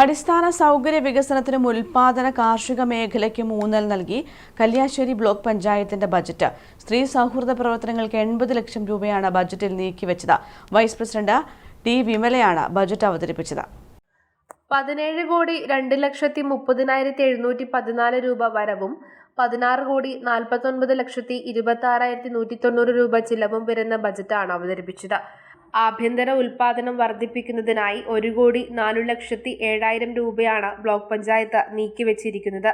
അടിസ്ഥാന സൗകര്യ വികസനത്തിനും ഉൽപാദന കാർഷിക മേഖലയ്ക്കും ഊന്നൽ നൽകി കല്യാശ്ശേരി ബ്ലോക്ക് പഞ്ചായത്തിന്റെ ബജറ്റ്. സ്ത്രീ സൗഹൃദ പ്രവർത്തനങ്ങൾക്ക് എൺപത് ലക്ഷം രൂപയാണ് ബജറ്റിൽ നീക്കിവെച്ചത്. വൈസ് പ്രസിഡന്റ് ടി വിമലയാണ് ബജറ്റ് അവതരിപ്പിച്ചത്. പതിനേഴ് കോടി രണ്ട് ലക്ഷത്തി മുപ്പതിനായിരത്തി എഴുന്നൂറ്റി പതിനാല് രൂപ വരവും പതിനാറ് കോടി നാൽപ്പത്തൊൻപത് ലക്ഷത്തി ഇരുപത്തി ആറായിരത്തി നൂറ്റി തൊണ്ണൂറ് രൂപ ചിലവും വരുന്ന ബജറ്റാണ് അവതരിപ്പിച്ചത്. ആഭ്യന്തര ഉൽപാദനം വർദ്ധിപ്പിക്കുന്നതിനായി ഒരു കോടി നാലു ലക്ഷത്തി ഏഴായിരം രൂപയാണ് ബ്ലോക്ക് പഞ്ചായത്ത് നീക്കിവച്ചിരിക്കുന്നത്.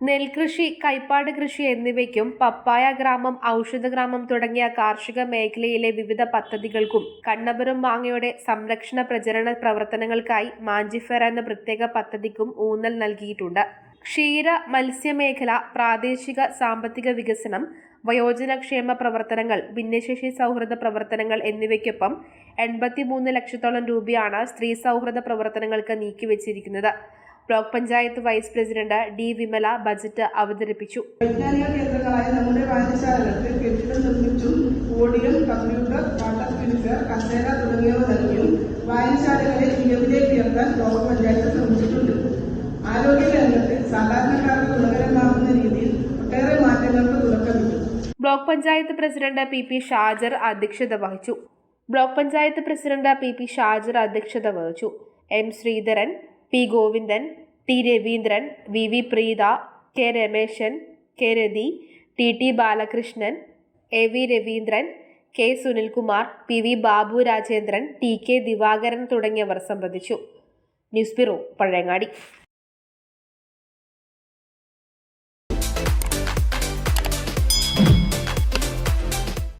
നെൽകൃഷി കൈപ്പാട് കൃഷി എന്നിവയ്ക്കും പപ്പായ ഗ്രാമം ഔഷധ ഗ്രാമം തുടങ്ങിയ കാർഷിക മേഖലയിലെ വിവിധ പദ്ധതികൾക്കും കണ്ണപുരം മാങ്ങയുടെ സംരക്ഷണ പ്രചരണ പ്രവർത്തനങ്ങൾക്കായി മാഞ്ചിഫെറ എന്ന പ്രത്യേക പദ്ധതിക്കും ഊന്നൽ നൽകിയിട്ടുണ്ട്. ക്ഷീര മത്സ്യമേഖല പ്രാദേശിക സാമ്പത്തിക വികസനം വയോജനക്ഷേമ പ്രവർത്തനങ്ങൾ ഭിന്നശേഷി സൗഹൃദ പ്രവർത്തനങ്ങൾ എന്നിവയ്ക്കൊപ്പം എൺപത്തിമൂന്ന് ലക്ഷത്തോളം രൂപയാണ് സ്ത്രീ സൗഹൃദ പ്രവർത്തനങ്ങൾക്ക് നീക്കിവച്ചിരിക്കുന്നത് block panchayat vice president D Vimala budget അവതരിപ്പിച്ചു. വൈജ്ഞാനിക കേന്ദ്രങ്ങളായ നമ്മുടെ വായനശാലകൾക്ക് കെട്ടിടം നിർമ്മിച്ചും ഓഡിയം കമ്പ്യൂട്ടർ വാട്ടർ ഫിൽറ്റർ കസേര തുടങ്ങിയവ നൽകിയും വായനശാലകളെ മികവിലേക്ക് ഉയർത്താൻ block panchayat president P P Shajar അധ്യക്ഷത വഹിച്ചു. Block panchayat president P P Shajar അധ്യക്ഷത വഹിച്ചു. M Sreedharan P Govindan T Raveendran V V Preetha K Rameshan K Rathi T T Balakrishnan A V Raveendran K Sunilkumar P V Babu Rajendran T K Divakaran തുടങ്ങിയവർ സംബന്ധിച്ചു. News bureau Pazhayangadi.